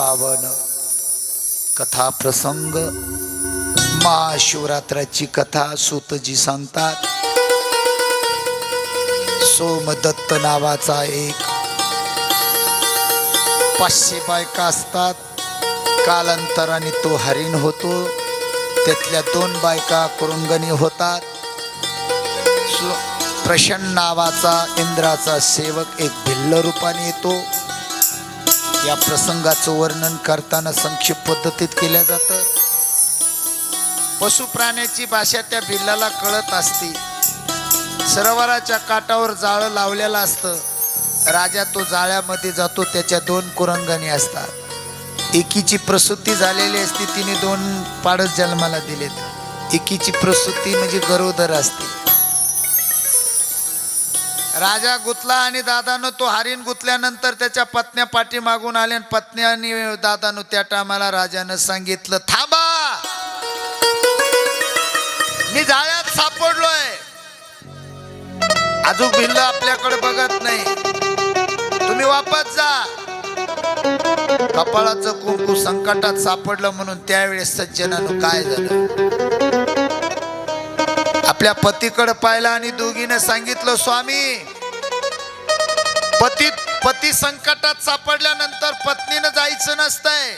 पावन कथा प्रसंग. महाशिवरात्राची कथा सूतजी सांगतात. सोमदत्त नावाचा एक. पाचशे बायका असतात. कालांतराने तो हरिण होतो. त्यातल्या दोन बायका कुरुंगणी होतात. प्रशन्न प्रशन नावाचा इंद्राचा सेवक एक भिल्ल रूपाने येतो. या प्रसंगाचं वर्णन करताना संक्षिप्त पद्धतीत केल्या जातं. पशु प्राण्याची भाषा त्या भिल्लाला कळत असते. सरोवराच्या काठावर जाळं लावलेलं असतं. राजा तो जाळ्यामध्ये जातो त्याच्या दोन कुरंगणी असतात. एकीची प्रसूती झालेली असते तिने दोन पाडस जन्माला दिलेत. एकीची प्रसूती म्हणजे गरोदर असते. राजा गुतला आणि दादानं तो हरिण गुतल्यानंतर त्याच्या पत्न्या पाठी मागून आल्या आणि पत्न्याने दादानं त्या टायमाला राजानं सांगितलं थांबा! मी जाळ्यात सापडलोय. अजून भिल्ल आपल्याकडे बघत नाही. तुम्ही वापस जा. कपाळाचं कुंकू संकटात सापडलं म्हणून त्यावेळेस सज्जनानं काय झालं? आपल्या पतीकडे पाहिलं आणि दोघीनं सांगितलं स्वामी पती पती संकटात सापडल्यानंतर पत्नीनं जायचं नसतंय.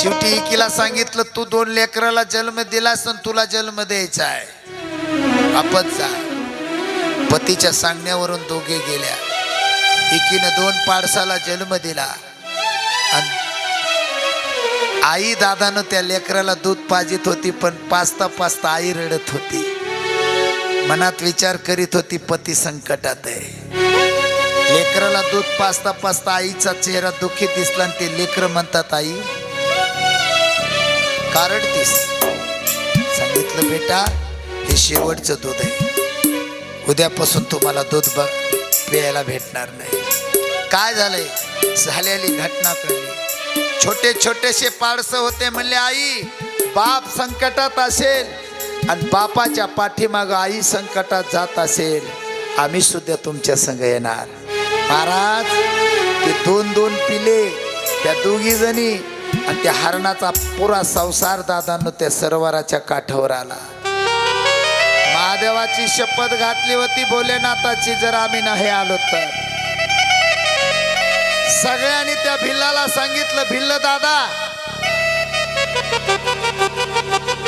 शेवटी एकीला सांगितलं तू दोन लेकराला जन्म दिलास आणि तुला जन्म द्यायचा आहे. आपत जा पतीच्या सांगण्यावरून दोघे गेल्या. एकीनं दोन पाडसाला जन्म दिला. आई दादानं त्या लेकराला दूध पाजित होती पण पाचता पाचता आई रडत होती. मनात विचार करीत होती पती संकटात आहे. लेकराला दूध पाचता पाचता आईचा चेहरा दुःखी दिसला आणि ते लेकर म्हणतात आई कारडतीस सांगितलं बेटा हे शेवटचं दूध आहे. उद्यापासून तुम्हाला दूध बघ प्यायला भेटणार नाही. काय झालंय? झालेली घटना कळली. छोटे छोटेसे पाडस होते म्हणले आई बाप संकटात असेल. आणि बापाच्या पाठीमाग आई संकटात जात असेल आम्ही सुद्धा तुमच्या संग येणार. महाराज ते दोन दोन पिले त्या दोघी जणी आणि त्या हरणाचा पुरा संसार दादानं त्या सरोवराच्या काठावर आला. महादेवाची शपथ घातली होती भोलेनाथाची जर आम्ही नाही आलो तर. सगळ्यांनी त्या भिल्लाला सांगितलं भिल्ल दादा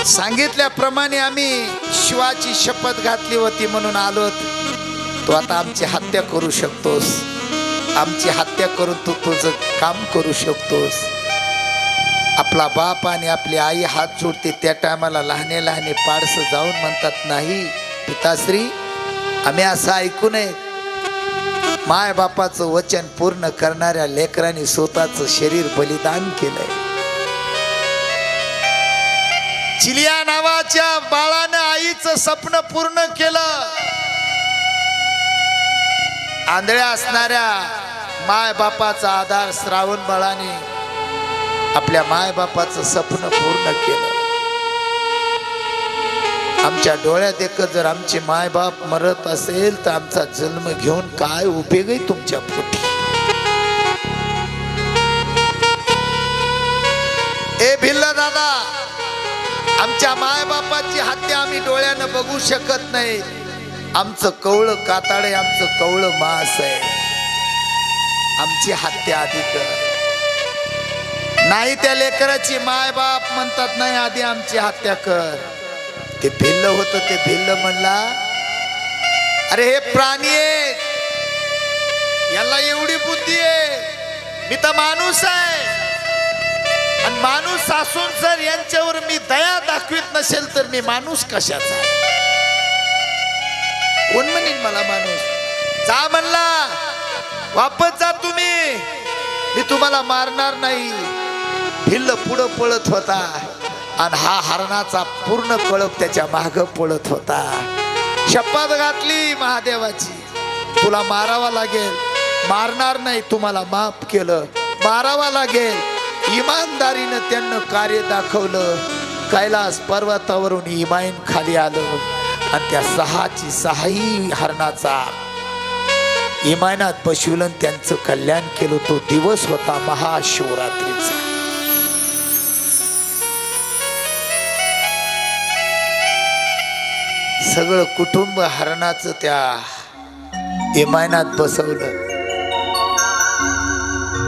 सांगितल्याप्रमाणे आम्ही शिवाची शपथ घातली होती म्हणून आलो तू आता आमची हत्या करू शकतोस. आमची हत्या करून तू तुझं काम करू शकतोस. आपला बाप आणि आपली आई हात जोडते त्या टायमाला लहाने लहाने पाडस जाऊन म्हणतात नाही पिताश्री आम्ही असं ऐकू नये. माय बापाचं वचन पूर्ण करणाऱ्या लेकरांनी स्वतःचं शरीर बलिदान केलंय. चिलिया नावाच्या बाळानं आईचं स्वप्न पूर्ण केलं. आंधळ्या असणाऱ्या माय बापाचा आधार श्रावण बाळाने आपल्या माय बापाचं स्वप्न पूर्ण केलं. आमच्या डोळ्यात एक जर आमचे माय बाप मरत असेल तर आमचा जन्म घेऊन काय उपयोग आहे तुमच्या पोटी? ए भिल्ल दादा आमच्या माय बापाची हत्या आम्ही डोळ्यानं बघू शकत नाही. आमचं कवळ आहे आमचं कवळ मास आहे. आमची हत्या आधी कर नाही त्या लेकराची माय बाप म्हणतात नाही आधी आमची हत्या कर. ते भिल्ल होत ते भिल्ल म्हणला अरे हे प्राणी आहे याला एवढी बुद्धी आहे. मी तर माणूस आहे. माणूस असून जर यांच्यावर मी दया दाखवित नसेल तर मी माणूस कशाचा? कोण म्हणेन मला माणूस? जा म्हणला. वापस जा तुम्ही. मी तुम्हाला मारणार नाही. भिल्ल पुढं पळत होता. आणि हा हरणाचा पूर्ण कळप त्याच्या माग पळत होता. शपथ घातली महादेवाची. तुला मारावा लागेल. मारणार नाही तुम्हाला माफ केलं. मारावा लागेल. इमानदारीनं त्यांना कार्य दाखवलं. कैलास पर्वतावरून इमाईन खाली आलं. आणि त्या सहाची सहाही हरणाचा इमानात बसविलं. त्यांचं कल्याण केलं. तो दिवस होता महाशिवरात्रीचा. सगळं कुटुंब हरणाचं त्या इमानात बसवलं.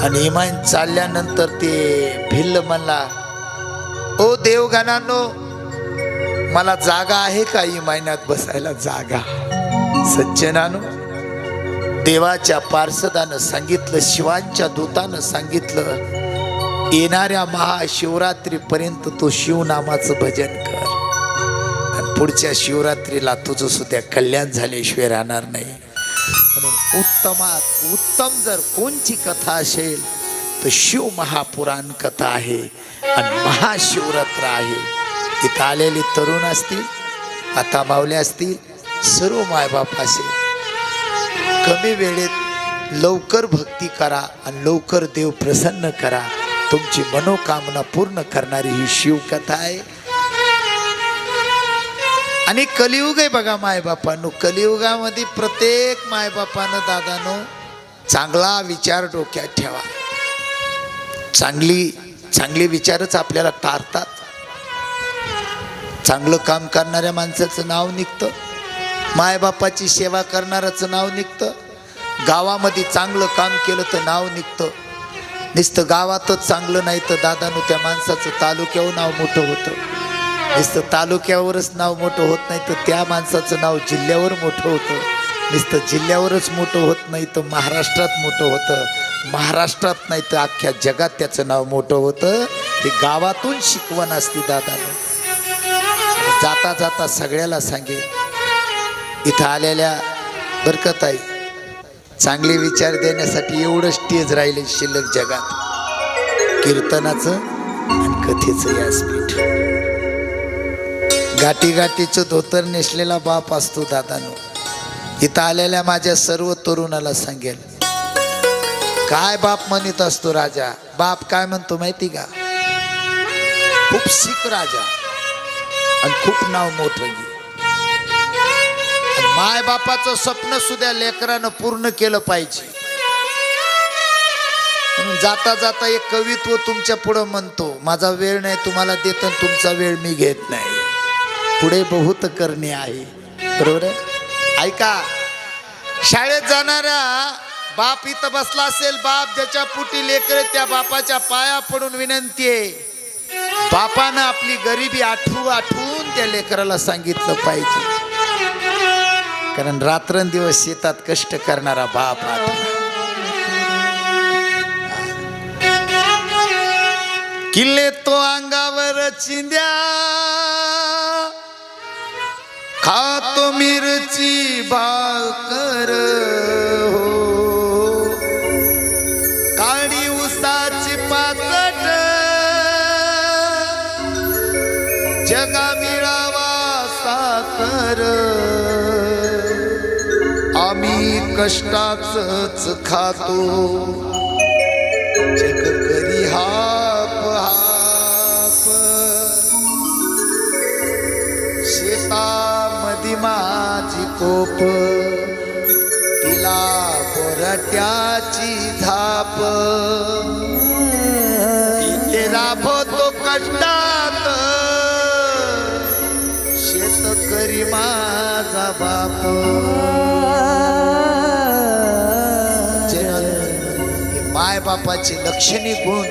आणि इमान चालल्यानंतर ते भिल्ल म्हणला ओ देवगणांनो मला जागा आहे का इमानात बसायला? जागा. सज्जनानो देवाच्या पार्षदानं सांगितलं शिवांच्या दूतानं सांगितलं येणाऱ्या महाशिवरात्रीपर्यंत तो शिवनामाचं भजन कर. आणि पुढच्या शिवरात्रीला तुझं सुद्धा कल्याण झाल्याशिवाय राहणार नाही. म्हणून उत्तमात उत्तम जर कोणची कथा असेल तर शिव महापुराण कथा आहे आणि महाशिवरात्र आहे. इथं आलेले तरुण असतील आता मावले असतील सर्व मायबाप असेल. कमी वेळेत लवकर भक्ती करा आणि लवकर देव प्रसन्न करा. तुमची मनोकामना पूर्ण करणारी ही शिवकथा आहे. आणि कलियुग आहे बघा मायबापांनो. कलियुगामध्ये प्रत्येक मायबापानं दादानो चांगला विचार डोक्यात ठेवा. चांगली चांगले विचारच आपल्याला तारतात. चांगलं काम करणाऱ्या माणसाचं नाव निघतं. मायबापाची सेवा करणाऱ्याचं नाव निघतं. गावामध्ये चांगलं काम केलं तर नाव निघतं. नुसतं गावातच चांगलं नाही तर दादानो त्या माणसाचं तालुक्यावर नाव मोठं होतं. नुसतं तालुक्यावरच नाव मोठं होत नाही तर त्या माणसाचं नाव जिल्ह्यावर मोठं होतं. नुसतं जिल्ह्यावरच मोठं होत नाही तर महाराष्ट्रात मोठं होतं. महाराष्ट्रात नाही तर अख्ख्या जगात त्याचं नाव मोठं होतं. ते गावातून शिकवण असते दादानं जाता जाता सगळ्याला सांगेल इथं आलेल्या बरकताई चांगले विचार देण्यासाठी एवढं स्टेज राहिले शिल्लक जगात. कीर्तनाचं आणि कथेचं व्यासपीठ गाठी गाठीचं धोतर नेसलेला बाप असतो दादानो. इथं आलेल्या माझ्या सर्व तरुणाला सांगेल. काय बाप म्हणत असतो राजा? बाप काय म्हणतो माहिती का? खूप शिक राजा. आणि खूप नाव मोठं माय बापाचं स्वप्न सुद्धा लेकरानं पूर्ण केलं पाहिजे. जाता जाता एक कवित्व तुमच्या पुढं म्हणतो. माझा वेळ नाही तुम्हाला देत तुमचा वेळ मी घेत नाही. पुढे बहुत करणे आहे. बरोबर आहे? ऐका. शाळेत जाणारा बाप इथं बसला असेल बाप ज्याच्या पुटी लेकर त्या बापाच्या पाया पडून विनंती आहे. बापानं आपली गरिबी आठवू आठवून त्या लेकराला सांगितलं पाहिजे. कारण रात्रंदिवस शेतात कष्ट करणारा बाप आठवला किल्ले तो अंगावर चिंद्या खातो मिरची भाकर हो. काळी उसाची पाकट जगा मिळावा साकर आम्ही कष्टाच खातो. जग करी हा कोप. तिला बोरट्याची झाप इथे राबवतो कष्टात. शेतकरी माझा बाप. माय बापाचे लक्षणी गुण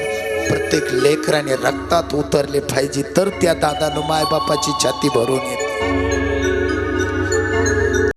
प्रत्येक लेकराने रक्तात उतरले पाहिजे तर त्या दादानं माय बापाची छाती भरून येते.